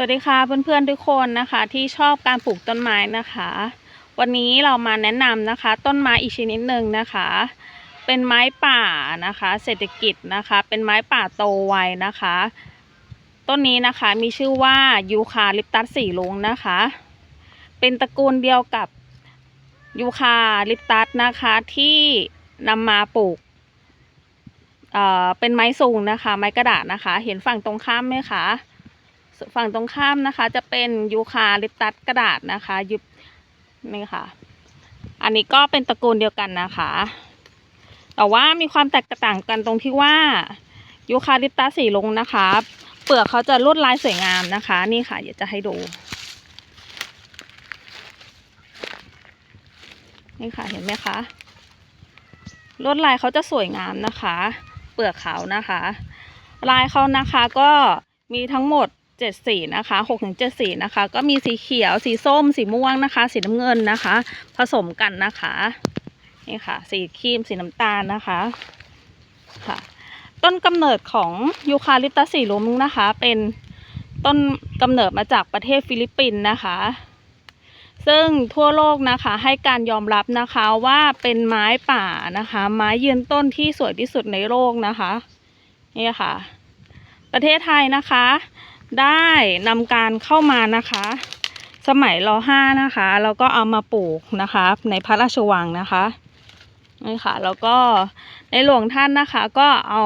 สวัสดีค่ะเพื่อนๆทุกคนนะคะที่ชอบการปลูกต้นไม้นะคะ วันนี้เรามาแนะนำนะคะ ต้นไม้อีกชนิดหนึ่งนะคะ เป็นไม้ป่านะคะ เศรษฐกิจนะคะ เป็นไม้ป่าโตไวนะคะ ต้นนี้นะคะมีชื่อว่ายูคาลิปตัสสีลุงนะคะ เป็นตระกูลเดียวกับยูคาลิปตัสนะคะที่นำมาปลูกเอ่อเป็นไม้สูงนะคะ ไม้กระดาษนะคะ เห็นฝั่งตรงข้ามไหมคะ ฝั่งตรงข้ามนะคะ จะเป็นยูคาลิปตัสกระดาษนะคะยุบนี่ค่ะ อันนี้ก็เป็นตระกูลเดียวกันนะคะ แต่ว่ามีความแตกต่างกันตรงที่ว่ายูคาลิปตัสสีลงนะคะ เปลือกเขาจะลวดลายสวยงามนะคะ นี่ค่ะเดี๋ยวจะให้ดูนี่ค่ะเห็นไหมคะลวดลายเขาจะสวยงามนะคะ เปลือกเขานะคะ ลายเขานะคะก็มีทั้งหมด เจ็ดสีนะคะหกถึงเจ็ดสีนะคะ ก็มีสีเขียว สีส้ม สีม่วงนะคะ สีน้ำเงินนะคะ ผสมกันนะคะ นี่ค่ะ สีครีม สีน้ำตาลนะคะ ค่ะ ต้นกำเนิดของยูคาลิปตัสสีลุมนะคะ เป็นต้นกำเนิดมาจากประเทศฟิลิปปินส์นะคะ ซึ่งทั่วโลกนะคะให้การยอมรับนะคะว่าเป็นไม้ป่านะคะ ไม้ยืนต้นที่สวยที่สุดในโลกนะคะ นี่ค่ะ ประเทศไทยนะคะ ได้นำการเข้ามานะคะ สมัยรห้านะคะแล้วก็เอามาปลูกนะคะ ในพระราชวังนะคะนี่ค่ะแล้วก็ในหลวงท่านนะคะ ก็เอา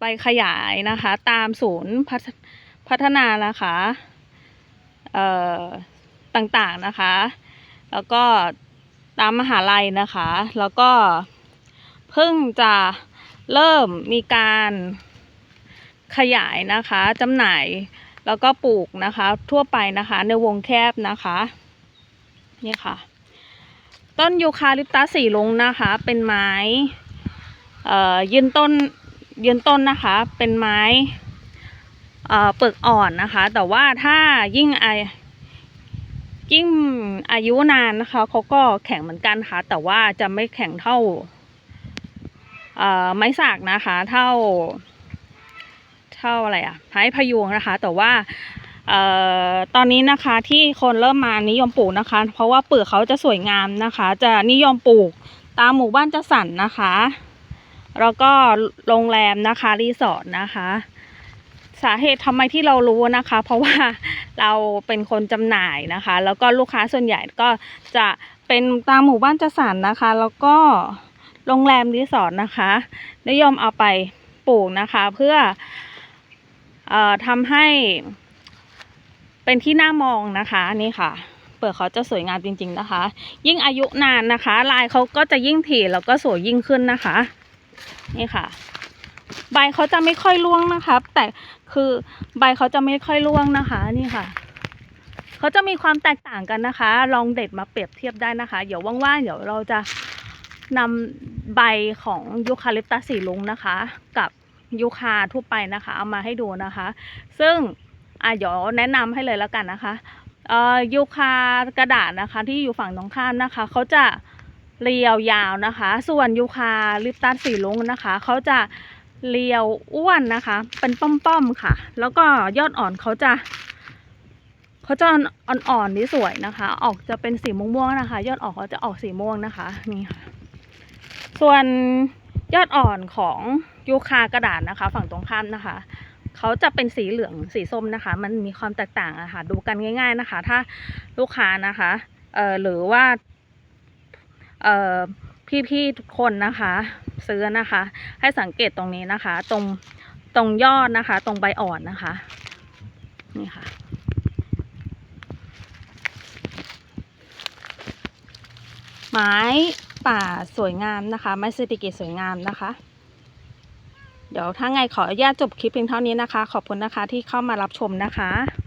ไปขยายนะคะ ตามศูนย์พัฒพัฒนานะคะเอ่อต่างๆนะคะ แล้วก็ตามมหาลัยนะคะ แล้วก็เพิ่งจะเริ่มมีการขยายนะคะจำหน่าย แล้วก็ปลูกนะคะ ทั่วไปนะคะ ในวงแคบนะคะนี่ค่ะ ต้นยูคาลิปตัสสีลุงนะคะ เป็นไม้เอ่อยืนต้นยืนต้นนะคะ เป็นไม้เอ่อเปลือกอ่อนนะคะ แต่ว่าถ้ายิ่งไอยิ่งอายุนานนะคะเขาก็แข็งเหมือนกันค่ะ แต่ว่าจะไม่แข็งเท่าไม้สักนะคะ เท่า เท่าอะไรอะไม้พยุงนะคะ แต่ว่าออตอนนี้นะคะที่คนเริ่มมานิยมปลูกนะคะ เพราะว่าเปลือกเขาจะสวยงามนะคะ จะนิยมปลูกตามหมู่บ้านจัดสรรนะคะ แล้วก็โรงแรมนะคะรีสอร์ทนะคะ สาเหตุทำไมที่เรารู้นะคะ เพราะว่าเราเป็นคนจำหน่ายนะคะ แล้วก็ลูกค้าส่วนใหญ่ก็จะเป็นตามหมู่บ้านจัดสรรนะคะ แล้วก็โรงแรมรีสอร์ทนะคะ นิยมเอาไปปลูกนะคะเพื่อ ทำให้เป็นที่น่ามองนะคะนี่ค่ะ เปลือกเขาจะสวยงามจริง ๆนะคะ ยิ่งอายุนานนะคะ ลายเขาก็จะยิ่งถี่แล้วก็สวยยิ่งขึ้นนะคะ นี่ค่ะ ใบเขาจะไม่ค่อยร่วงนะคะ แต่คือใบเขาจะไม่ค่อยร่วงนะคะนี่ค่ะเขาจะมีความแตกต่างกันนะคะ ลองเด็ดมาเปรียบเทียบได้นะคะ เดี๋ยวว่างๆเดี๋ยวเราจะนำใบของยูคาลิปตัสสีลุงนะคะ กับ ยูคาทั่วไปนะคะ เอามาให้ดูนะคะ ซึ่งอะเดี๋ยวแนะนำให้เลยแล้วกันนะคะเอ่อยูคากระดาษนะคะ ที่อยู่ฝั่งตรงข้ามนะคะเขาจะเรียวยาวนะคะ ส่วนยูคาลิปตัสสีลุงนะคะเขาจะเรียวอ้วนนะคะ เป็นป้อมๆค่ะ แล้วก็ยอดอ่อนเขาจะเขาจะอ่อนๆนี่สวยนะคะ ออกจะเป็นสีม่วงๆนะคะ ยอดออนเขาจะออกสีม่วงนะคะนี่ค่ะ ส่วน ยอดอ่อนของยูคากระดาษนะคะ ฝั่งตรงข้ามนะคะเขาจะเป็นสีเหลืองสีส้มนะคะ มันมีความแตกต่างอะค่ะ ดูกันง่าย ๆนะคะ ถ้าลูกค้านะคะเอ่อหรือว่าเอ่อพี่ๆทุกคนนะคะ ซื้อนะคะ ให้สังเกตตรงนี้นะคะ ตรงตรงยอดนะคะ ตรงใบอ่อนนะคะ นี่ค่ะไม้ ป่าสวยงามนะคะ ไม้เศรษฐกิจสวยงามนะคะ เดี๋ยวถ้าไงขออนุญาตจบคลิปเพียงเท่านี้นะคะ ขอบคุณนะคะที่เข้ามารับชมนะคะ